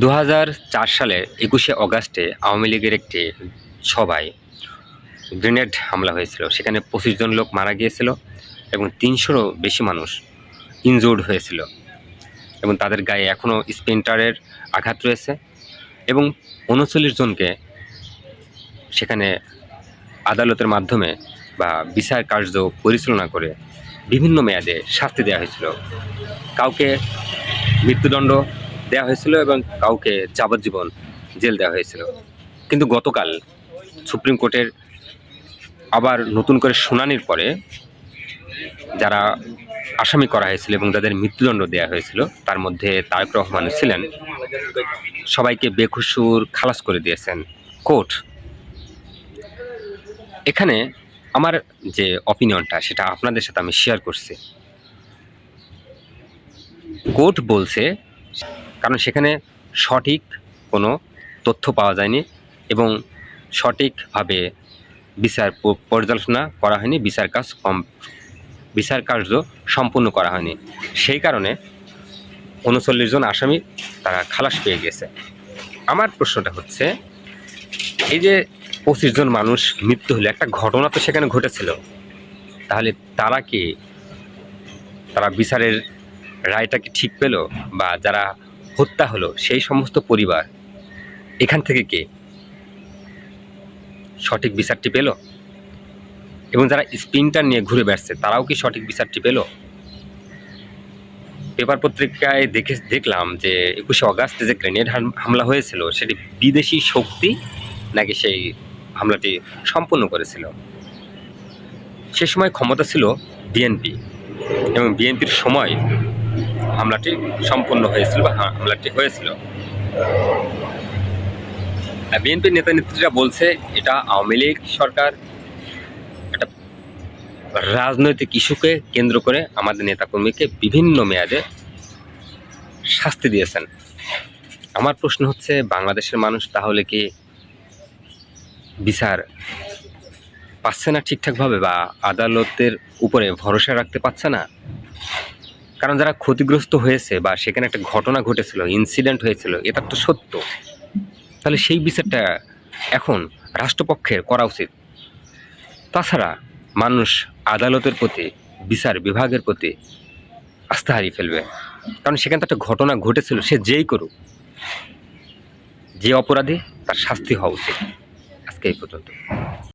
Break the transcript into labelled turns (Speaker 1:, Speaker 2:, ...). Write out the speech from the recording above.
Speaker 1: দু হাজার চার সালের একুশে অগাস্টে আওয়ামী লীগের একটি সভায় গ্রেনেড হামলা হয়েছিল। সেখানে পঁচিশ জন লোক মারা গিয়েছিল এবং তিনশোরও বেশি মানুষ ইনজোর্ড হয়েছিল এবং তাদের গায়ে এখনও স্পেন্টারের আঘাত রয়েছে এবং উনচল্লিশ জনকে সেখানে আদালতের মাধ্যমে বা বিচার কার্য পরিচালনা করে বিভিন্ন মেয়াদে শাস্তি দেওয়া হয়েছিল। কাউকে মৃত্যুদণ্ড দেওয়া হয়েছিল এবং কাউকে যাবজ্জীবন জেল দেওয়া হয়েছিল। কিন্তু গতকাল সুপ্রিম কোর্টের আবার নতুন করে শুনানির পরে যারা আসামি করা হয়েছিল এবং যাদের মৃত্যুদণ্ড দেওয়া হয়েছিল, তার মধ্যে তারেক রহমান ছিলেন। সবাইকে বেকসুর খালাস করে দিয়েছেন কোর্ট। এখানে আমার যে অপিনিয়নটা সেটা আপনাদের সাথে আমি শেয়ার করছি। কোর্ট বলছে কারণ সেখানে সঠিক কোনো তথ্য পাওয়া যায়নি এবং সঠিকভাবে বিচার পর্যালোচনা করা হয়নি, বিচার কাজ কম, বিচার কার্য সম্পূর্ণ করা হয়নি। সেই কারণে উনচল্লিশ জন আসামি তারা খালাস পেয়ে গেছে। আমার প্রশ্নটা হচ্ছে, এই যে পঁচিশ জন মানুষ মৃত্যু হলে একটা ঘটনা তো সেখানে ঘটেছিল, তাহলে তারা কি, তারা বিচারের রায়টা কি ঠিক পেল? বা যারা হত্যা হলো সেই সমস্ত পরিবার। এখান থেকে কে? সঠিক বিচারটি পেল? এবং যারা স্পিনটার নিয়ে ঘুরে বেড়াচ্ছে, তারাও কি সঠিক বিচারটি পেল? পেপার পত্রিকায় দেখে দেখলাম যে একুশে অগাস্টে যে গ্রেনেড হামলা হয়েছিল, সেটি বিদেশি শক্তি নাকি সেই হামলাটি সম্পন্ন করেছিল? সে সময় ক্ষমতা ছিল বিএনপি এবং বিএনপির সময় হামলাটি সম্পূর্ণ হয়েছিল বা হামলাটি হয়েছিল। বিএনপির নেতা নেত্রীরা বলছে, এটা আওয়ামী লীগ সরকার একটা রাজনৈতিক ইস্যুকে কেন্দ্র করে আমাদের নেতাকর্মীকে বিভিন্ন মেয়াদে শাস্তি দিয়েছেন। আমার প্রশ্ন হচ্ছে, বাংলাদেশের মানুষ তাহলে কি বিচার পাচ্ছে না ঠিকঠাকভাবে বা আদালতের উপরে ভরসা রাখতে পারছে না? কারণ যারা ক্ষতিগ্রস্ত হয়েছে বা সেখানে একটা ঘটনা ঘটেছিল ইনসিডেন্ট হয়েছিল, এটা তো সত্য। তাহলে সেই বিচারটা এখন রাষ্ট্রপক্ষের করা উচিত। তাছাড়া মানুষ আদালতের প্রতি, বিচার বিভাগের প্রতি আস্থা হারিয়ে ফেলবে। কারণ সেখানে তো একটা ঘটনা ঘটেছিল, সে যেই করুক, যে অপরাধী তার শাস্তি হওয়া উচিত। আজকে এই পর্যন্ত।